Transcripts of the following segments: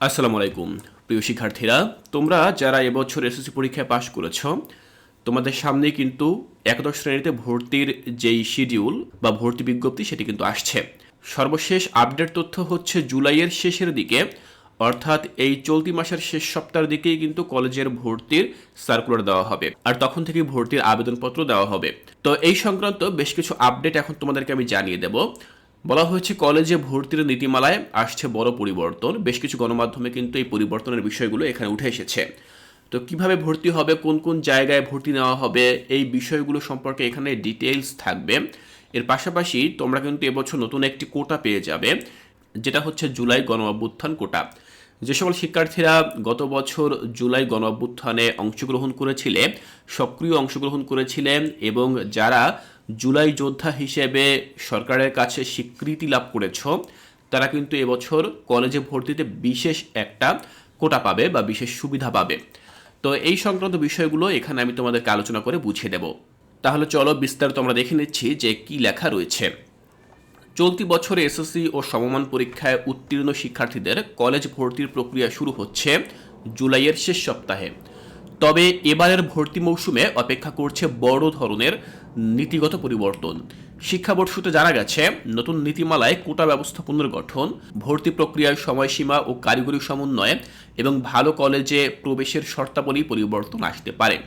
আসসালামু আলাইকুম। প্রিয় শিক্ষার্থীরা, তোমরা যারা এবছর এসএসসি পরীক্ষায় পাশ করেছ, তোমাদের সামনে কিন্তু একাদশ শ্রেণীতে ভর্তির যেই শিডিউল বা ভর্তি বিজ্ঞপ্তি সেটি কিন্তু আসছে। সর্বশেষ আপডেট তথ্য হচ্ছে জুলাইয়ের শেষের দিকে, অর্থাৎ এই চলতি মাসের শেষ সপ্তাহের দিকেই কিন্তু কলেজের ভর্তির সার্কুলার দেওয়া হবে আর তখন থেকে ভর্তির আবেদনপত্র দেওয়া হবে। তো এই সংক্রান্ত বেশ কিছু আপডেট এখন তোমাদেরকে আমি জানিয়ে দেব। বলা হয়েছে কলেজে ভর্তির নীতিমালায় আসছে বড় পরিবর্তন। বেশ কিছু গণমাধ্যমে কিন্তু এই পরিবর্তনের বিষয়গুলো এখানে উঠে এসেছে। তো কীভাবে ভর্তি হবে, কোন কোন জায়গায় ভর্তি নেওয়া হবে, এই বিষয়গুলো সম্পর্কে এখানে ডিটেলস থাকবে। এর পাশাপাশি তোমরা কিন্তু এবছর নতুন একটি কোটা পেয়ে যাবে, যেটা হচ্ছে জুলাই গণ অভ্যুত্থান কোটা। যে সকল শিক্ষার্থীরা গত বছর জুলাই গণ অভ্যুত্থানে অংশগ্রহণ করেছিলে, সক্রিয় অংশগ্রহণ করেছিলেন এবং যারা জুলাই যোদ্ধা হিসেবে সরকারের কাছে স্বীকৃতি লাভ করেছ, তারা কিন্তু এবছর কলেজে ভর্তিতে বিশেষ একটা কোটা পাবে বা বিশেষ সুবিধা পাবে। তো এই সংক্রান্ত বিষয়গুলো এখানে আমি তোমাদেরকে আলোচনা করে বুঝিয়ে দেব। তাহলে চলো বিস্তারিত আমরা দেখে নিচ্ছি যে কি লেখা রয়েছে। চলতি বছরে এসএসসি ও সমমান পরীক্ষায় উত্তীর্ণ শিক্ষার্থীদের কলেজ ভর্তির প্রক্রিয়া শুরু হচ্ছে জুলাইয়ের শেষ সপ্তাহে। তবে এবারের ভর্তি মৌসুমে অপেক্ষা করছে বড় ধরনের নীতিগত পরিবর্তন। শিক্ষা বোর্ড সূত্রে জানা গেছে, নতুন নীতিমালায় কোটা ব্যবস্থা পুনর্গঠন, ভর্তি প্রক্রিয়ার সময়সীমা ও কারিগরি সমন্বয় এবং ভালো কলেজে প্রবেশের শর্তাবলী পরিবর্তন আসতে পারে।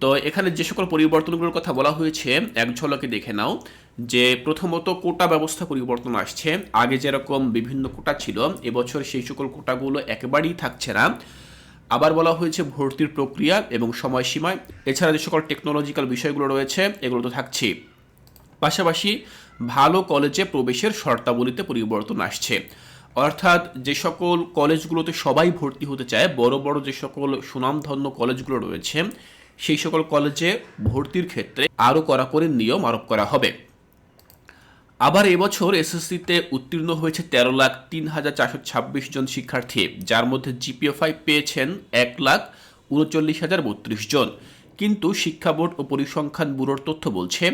তো এখানে যে সকল পরিবর্তনগুলোর কথা বলা হয়েছে, এক ঝলকে দেখে নাও যে প্রথমত কোটা ব্যবস্থা পরিবর্তন আসছে। আগে যেরকম বিভিন্ন কোটা ছিল, এবছর সেই সকল কোটাগুলো একেবারেই থাকছে না। আবার বলা হয়েছে ভর্তির প্রক্রিয়া এবং সময়সীমায়। এছাড়া যে সকল টেকনোলজিক্যাল বিষয়গুলো রয়েছে, এগুলো তো থাকছেই পাশাপাশি ভালো কলেজে প্রবেশের শর্তাবলীতে পরিবর্তন আসছে। অর্থাৎ যে সকল কলেজগুলোতে সবাই ভর্তি হতে চায়, বড় বড় যে সকল সুনামধন্য কলেজগুলো রয়েছে, সেই সকল কলেজে ভর্তির ক্ষেত্রে আরও কড়াকড়ি নিয়ম আরোপ করা হবে। আবার এবছর এসএসসিতে উত্তীর্ণ হয়েছে তেরো লাখ তিন হাজার চারশো ছাব্বিশ জন শিক্ষার্থী, যার মধ্যে জিপিও ফাইভ পেয়েছেন এক লাখ উনচল্লিশ হাজার বত্রিশ জন। কিন্তু শিক্ষা বোর্ড ও পরিসংখ্যান ব্যুরোর তথ্য বলছে,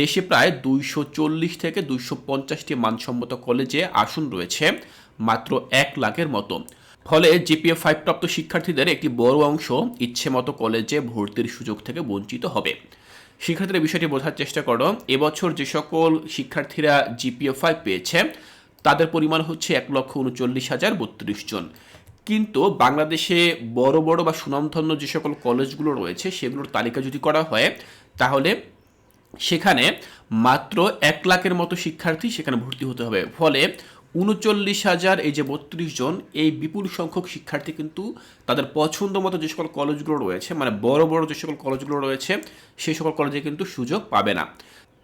দেশে প্রায় দুইশো চল্লিশ থেকে দুইশো পঞ্চাশটি মানসম্মত কলেজে আসন রয়েছে, মাত্র এক লাখের মতো। ফলে জিপিএ ফাইভ প্রাপ্ত শিক্ষার্থীদের একটি বড় অংশ ইচ্ছে মতো কলেজে ভর্তির সুযোগ থেকে বঞ্চিত হবে। শিক্ষার্থীরা বিষয়টি বোঝার চেষ্টা করো। এবছর যে সকল শিক্ষার্থীরা জিপিএ ফাইভ পেয়েছে, তাদের পরিমাণ হচ্ছে এক লক্ষ উনচল্লিশ হাজার বত্রিশ জন। কিন্তু বাংলাদেশে বড় বড় বা সুনামধন্য যে সকল কলেজগুলো রয়েছে, সেগুলোর তালিকা যদি করা হয়, তাহলে সেখানে মাত্র এক লাখের মতো শিক্ষার্থী সেখানে ভর্তি হতে হবে। ফলে উনচল্লিশ হাজার, এই যে বত্রিশ জন, এই বিপুল সংখ্যক শিক্ষার্থী কিন্তু তাদের পছন্দ মতো যে সকল কলেজগুলো রয়েছে মানে বড় বড় যে সকল কলেজগুলো রয়েছে সেই সকল কলেজে কিন্তু সুযোগ পাবে না।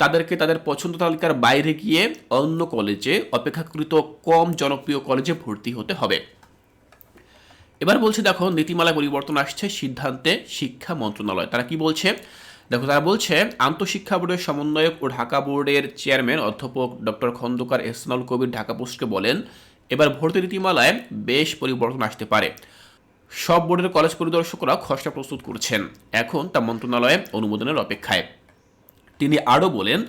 তাদেরকে তাদের পছন্দ তালিকার বাইরে গিয়ে অন্য কলেজে অপেক্ষাকৃত কম জনপ্রিয় কলেজে ভর্তি হতে হবে। এবার বলছে, দেখো নীতিমালা পরিবর্তন আসছে সিদ্ধান্তে শিক্ষা মন্ত্রণালয়। তারা কি বলছে? দেখো, তারা বলছে, আন্তঃশিক্ষা বোর্ডের সমন্বয়ক ও ঢাকা বোর্ডের চেয়ারম্যান অধ্যাপক ডক্টর খন্দকার এহসানুল কবির ঢাকা পোস্টকে বলেন, এবার ভর্তি নীতিমালায় বেশ পরিবর্তন আসতে পারে। সব বোর্ডের কলেজ পরিদর্শকরা খসড়া প্রস্তুত করছেন। এখন তা মন্ত্রণালয়ে অনুমোদনের অপেক্ষায়। তিনি আরও বলেন,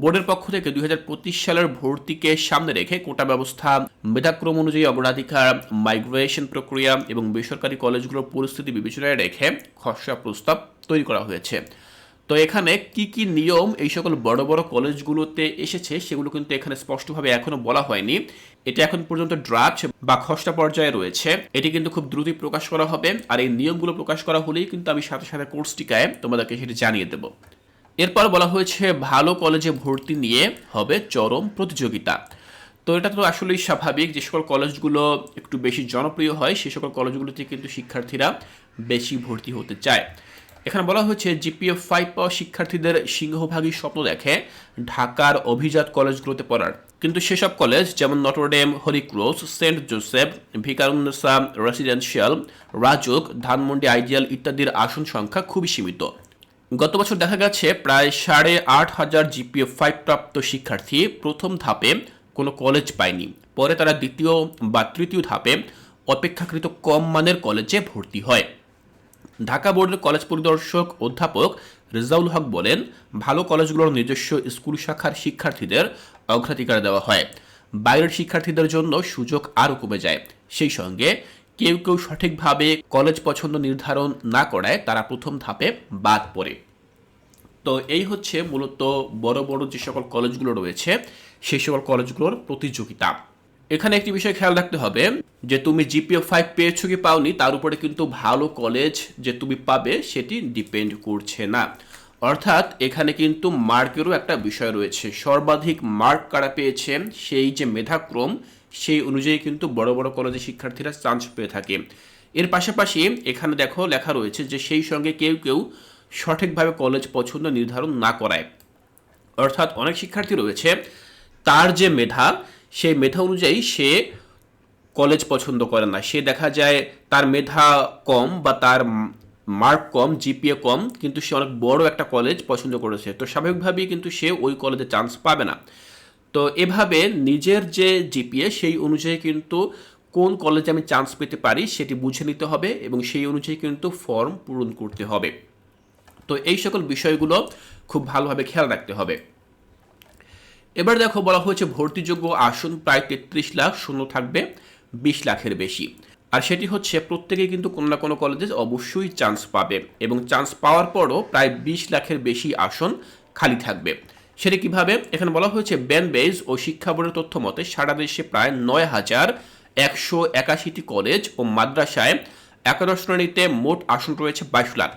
বোর্ডের পক্ষ থেকে দুই হাজার পঁচিশ সালের ভর্তিকে সামনে রেখে কোটা ব্যবস্থা, মেধাক্রম অনুযায়ী অগ্রাধিকার, মাইগ্রেশন প্রক্রিয়া এবং বেসরকারি কলেজগুলোর পরিস্থিতি বিবেচনায় রেখে খসড়া প্রস্তাব তৈরি করা হয়েছে। তো এখানে কি কি নিয়ম এই সকল বড় বড় কলেজগুলোতে এসেছে সেগুলো কিন্তু এখানে স্পষ্টভাবে এখনও বলা হয়নি। এটা এখন পর্যন্ত ড্রাফট বা খসড়া পর্যায়ে রয়েছে। এটি কিন্তু খুব দ্রুতই প্রকাশ করা হবে আর এই নিয়মগুলো প্রকাশ করা হলেই কিন্তু আমি সাথে সাথে কোর্স টিকায় তোমাদেরকে সেটি জানিয়ে দেবো। এরপর বলা হয়েছে, ভালো কলেজে ভর্তি নিয়ে হবে চরম প্রতিযোগিতা। তো এটা তো আসলেই স্বাভাবিক যে সকল কলেজগুলো একটু বেশি জনপ্রিয় হয়, সে সকল কলেজগুলোতে কিন্তু শিক্ষার্থীরা বেশি ভর্তি হতে চায়। এখানে বলা হয়েছে জিপিএফ ফাইভ পাওয়া শিক্ষার্থীদের সিংহভাগই স্বপ্ন দেখে ঢাকার অভিজাত কলেজগুলোতে পড়ার। কিন্তু সেসব কলেজ, যেমন Notre Dame Holy Cross Saint Joseph, Viqarunnisa, residential, Rajuk, Dhanmondi, ideal ইত্যাদির আসন সংখ্যা খুবই সীমিত। গত বছর দেখা গেছে, প্রায় সাড়ে আট হাজার জিপিএ ফাইভ প্রাপ্ত শিক্ষার্থী প্রথম ধাপে কোনো কলেজ পায়নি। পরে তারা দ্বিতীয় বা তৃতীয় ধাপে অপেক্ষাকৃত কম মানের কলেজে ভর্তি হয়। ঢাকা বোর্ডের কলেজ পরিদর্শক অধ্যাপক রেজাউল হক বলেন, ভালো কলেজগুলোর নিজস্ব স্কুল শাখার শিক্ষার্থীদের অগ্রাধিকার দেওয়া হয়। বাইরের শিক্ষার্থীদের জন্য সুযোগ আরও কমে যায়। সেই সঙ্গে কেউ কেউ সঠিকভাবে কলেজ পছন্দ নির্ধারণ না করায় তারা প্রথম ধাপে বাদ পড়ে। তো এই হচ্ছে মূলত বড় বড় যে সকল কলেজগুলো রয়েছে সেই সকল কলেজগুলোর প্রতিযোগিতা। এখানে একটি বিষয় খেয়াল রাখতে হবে, যে তুমি জিপিএ ফাইভ পেয়েছ কি পাওনি, তার উপরে কিন্তু ভালো কলেজ যে তুমি পাবে সেটি ডিপেন্ড করছে না। অর্থাৎ এখানে কিন্তু মার্কেরও একটা বিষয় রয়েছে। সর্বাধিক মার্ক কারা পেয়েছে সেই যে মেধাক্রম, সেই অনুযায়ী কিন্তু বড় বড় কলেজের শিক্ষার্থীরা চান্স পেয়ে থাকে। এর পাশাপাশি এখানে দেখো লেখা রয়েছে যে সেই সঙ্গে কেউ কেউ সঠিকভাবে কলেজ পছন্দ নির্ধারণ না করায়। অর্থাৎ অনেক শিক্ষার্থী রয়েছে, তার যে মেধা সেই মেধা অনুযায়ী সে কলেজ পছন্দ করে না। সে দেখা যায় তার মেধা কম বা তার মার্ক কম জিপিএ কম, কিন্তু সে অনেক বড় একটা কলেজ পছন্দ করেছে। তো স্বাভাবিকভাবেই কিন্তু সে ওই কলেজে চান্স পাবে না। তো এভাবে নিজের যে জিপিএ সেই অনুযায়ী কিন্তু কোন কলেজে আমি চান্স পেতে পারি সেটি বুঝে নিতে হবে এবং সেই অনুযায়ী কিন্তু ফর্ম পূরণ করতে হবে। তো এই সকল বিষয়গুলো খুব ভালোভাবে খেয়াল রাখতে হবে। এবার দেখো বলা হয়েছে ভর্তিযোগ্য আসন প্রায় তেত্রিশ লাখ, শূন্য থাকবে বিশ লাখের বেশি। আর সেটি হচ্ছে প্রত্যেকেই কিন্তু কোনো না কোনো কলেজে অবশ্যই চান্স পাবে এবং চান্স পাওয়ার পরও প্রায় বিশ লাখের বেশি আসন খালি থাকবে। সেটা কীভাবে? এখানে বলা হয়েছে বেজ ও শিক্ষা বোর্ডের তথ্য মতে সারা দেশে প্রায় নয় হাজার একশো একাশিটি কলেজ ও মাদ্রাসায় একাদশ শ্রেণীতে মোট আসন রয়েছে বাইশ লাখ।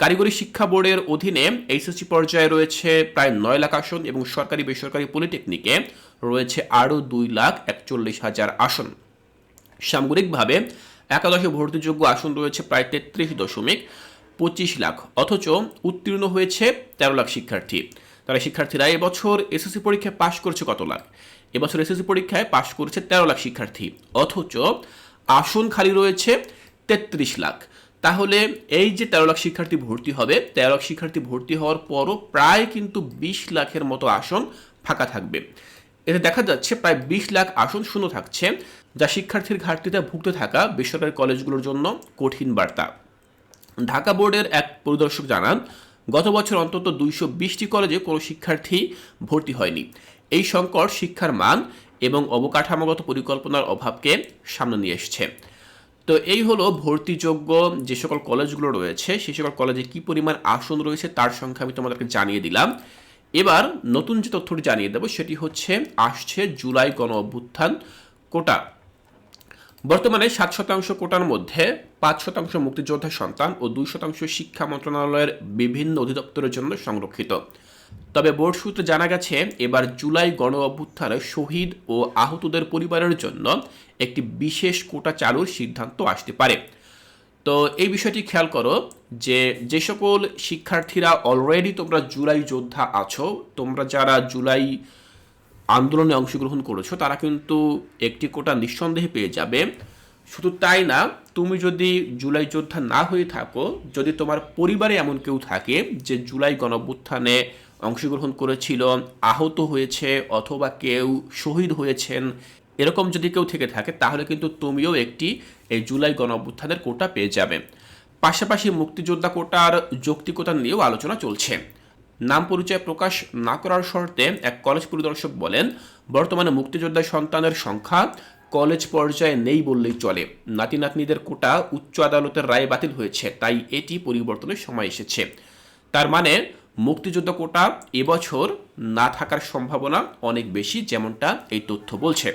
কারিগরি শিক্ষা বোর্ডের অধীনে এইচএসসি পর্যায়ে রয়েছে প্রায় নয় লাখ আসন এবং সরকারি বেসরকারি পলিটেকনিকে রয়েছে আরও দুই লাখ একচল্লিশ হাজার আসন। সামগ্রিকভাবে একাদশে ভর্তিযোগ্য আসন রয়েছে প্রায় তেত্রিশ দশমিক পঁচিশ লাখ, অথচ উত্তীর্ণ হয়েছে তেরো লাখ শিক্ষার্থী। তারা শিক্ষার্থীরা এবছর এসএসসি পরীক্ষায় পাশ করেছে কত লাখ? এবছর এসএসসি পরীক্ষায় পাশ করেছে তেরো লাখ শিক্ষার্থী, অথচ আসন খালি রয়েছে তেত্রিশ লাখ। তাহলে এই যে তেরো লাখ শিক্ষার্থী ভর্তি হবে, তেরো লাখ শিক্ষার্থী ভর্তি হওয়ার পরও প্রায় কিন্তু বিশ লাখের মতো আসন ফাঁকা থাকবে। এতে দেখা যাচ্ছে প্রায় বিশ লাখ আসন শূন্য থাকছে, যা শিক্ষার্থীর ঘাটতিতে ভুগতে থাকা বেসরকারি কলেজগুলোর জন্য কঠিন বার্তা। ঢাকা বোর্ডের এক পরিদর্শক জানান, গত বছর অন্তত দুইশো বিশটি কলেজে কোনো শিক্ষার্থী ভর্তি হয়নি। এই সংকট শিক্ষার মান এবং অবকাঠামোগত পরিকল্পনার অভাবকে সামনে নিয়ে এসছে। তো এই হলো ভর্তিযোগ্য যে সকল কলেজগুলো রয়েছে, সেই সকল কলেজে কি পরিমাণ আসন রয়েছে তার সংখ্যা আমি তোমাদেরকে জানিয়ে দিলাম। এবার নতুন যে তথ্যটি জানিয়ে দেবো, সেটি হচ্ছে আসছে জুলাই গণ অভ্যুত্থান কোটা। বর্তমানে সাত শতাংশ কোটার মধ্যে পাঁচ শতাংশ মুক্তিযোদ্ধা সন্তান ও দুই শতাংশ শিক্ষা মন্ত্রণালয়ের বিভিন্ন অধিদপ্তরের জন্য সংরক্ষিত। তবে বোর্ড সূত্রে জানা গেছে, এবার জুলাই গণ অভ্যুত্থানে শহীদ ও আহতদের পরিবারের জন্য একটি বিশেষ কোটা চালুর সিদ্ধান্ত আসতে পারে। তো এই বিষয়টি খেয়াল করো যে যে সকল শিক্ষার্থীরা অলরেডি তোমরা জুলাই যোদ্ধা আছো, তোমরা যারা জুলাই আন্দোলনে অংশগ্রহণ করেছ, তারা কিন্তু একটি কোটা নিঃসন্দেহে পেয়ে যাবে। শুধু তাই না, তুমি যদি জুলাই যোদ্ধা না হয়ে থাকো, যদি তোমার পরিবারে এমন কেউ থাকে যে জুলাই গণঅভ্যুত্থানে অংশগ্রহণ করেছিল, আহত হয়েছে অথবা কেউ শহীদ হয়েছেন, এরকম যদি কেউ থেকে থাকে, তাহলে কিন্তু তুমিও একটি এই জুলাই গণ অভ্যুত্থানের কোটা পেয়ে যাবে। পাশাপাশি মুক্তিযোদ্ধা কোটার যৌক্তিকতা নিয়েও আলোচনা চলছে। নাম পরিচয় প্রকাশ না করার শর্তে এক কলেজ পরিদর্শক বলেন, বর্তমানে মুক্তিযোদ্ধা সন্তানের সংখ্যা কলেজ পর্যায়ে নেই বললেই চলে। নাতি নাতনিদের কোটা উচ্চ আদালতের রায় বাতিল হয়েছে, তাই এটি পরিবর্তনের সময় এসেছে। তার মানে মুক্তিযোদ্ধা কোটা এবছর না থাকার সম্ভাবনা অনেক বেশি, যেমনটা এই তথ্য বলছে।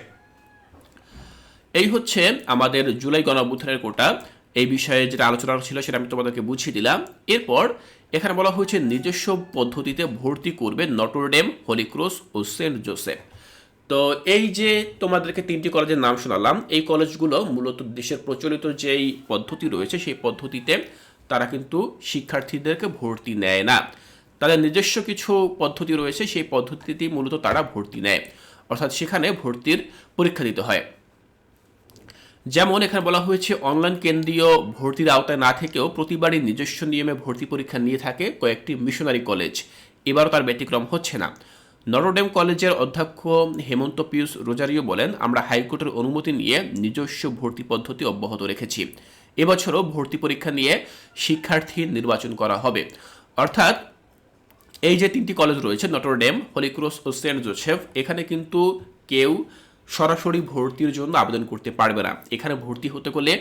এই হচ্ছে আমাদের জুলাই গণঅভ্যুত্থানের কোটা। এই বিষয়ে যেটা আলোচনা ছিল সেটা আমি তোমাদেরকে বুঝিয়ে দিলাম। এরপর এখানে বলা হয়েছে নিজস্ব পদ্ধতিতে ভর্তি করবে নটরডেম হলিক্রোস ও সেন্ট জোসেফ। তো এই যে তোমাদেরকে তিনটি কলেজের নাম শোনালাম, এই কলেজগুলো মূলত দেশের প্রচলিত যেই পদ্ধতি রয়েছে, সেই পদ্ধতিতে তারা কিন্তু শিক্ষার্থীদেরকে ভর্তি নেয় না। তাদের নিজস্ব কিছু পদ্ধতি রয়েছে, সেই পদ্ধতিতেই মূলত তারা ভর্তি নেয়। অর্থাৎ সেখানে ভর্তির পরীক্ষা দিতে হয়। যেমন এখানে বলা হয়েছে, অনলাইন কেন্দ্রীয় ভর্তির আওতায় না থেকেও প্রতিবারই নিজস্ব নিয়মে ভর্তি পরীক্ষা নিয়ে থাকে কয়েকটি মিশনারি কলেজ। এবারও তার ব্যতিক্রম হচ্ছে না। নরোডেম কলেজের অধ্যক্ষ হেমন্ত পিয়ুষ রোজারিও বলেন, আমরা হাইকোর্টের অনুমতি নিয়ে নিজস্ব ভর্তি পদ্ধতি অব্যাহত রেখেছি। এবছরও ভর্তি পরীক্ষা নিয়ে শিক্ষার্থী নির্বাচন করা হবে। অর্থাৎ এই যে তিনটি কলেজ রয়েছে নটরডেম হলিক্রোস ও সেন্ট জোসেফ এখানে কিন্তু কেউ সরাসরি ভর্তির জন্য আবেদন করতে পারবে না। এখানে ভর্তি হতে গেলে,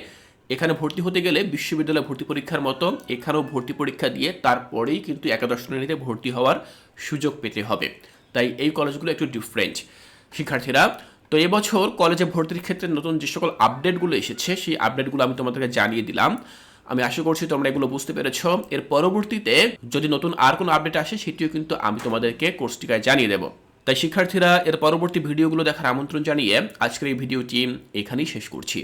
এখানে ভর্তি হতে গেলে বিশ্ববিদ্যালয় ভর্তি পরীক্ষার মতো এখানেও ভর্তি পরীক্ষা দিয়ে তারপরেই কিন্তু একাদশ শ্রেণীতে ভর্তি হওয়ার সুযোগ পেতে হবে। তাই এই কলেজগুলো একটু ডিফারেন্ট শিক্ষার্থীরা, তো এবছর কলেজে ভর্তির ক্ষেত্রে নতুন যে সকল আপডেটগুলো এসেছে, সেই আপডেটগুলো আমি তোমাদেরকে জানিয়ে দিলাম। আমি আশা করছি তোমরা এগুলো বুঝতে পেরেছ। এর পরবর্তীতে যদি নতুন আর কোনো আপডেট আসে, সেটিও কিন্তু আমি তোমাদেরকে কোর্সটিকায় জানিয়ে দেবো। তাই শিক্ষার্থীরা, এর পরবর্তী ভিডিওগুলো দেখার আমন্ত্রণ জানিয়ে আজকের এই ভিডিওটি এখানেই শেষ করছি।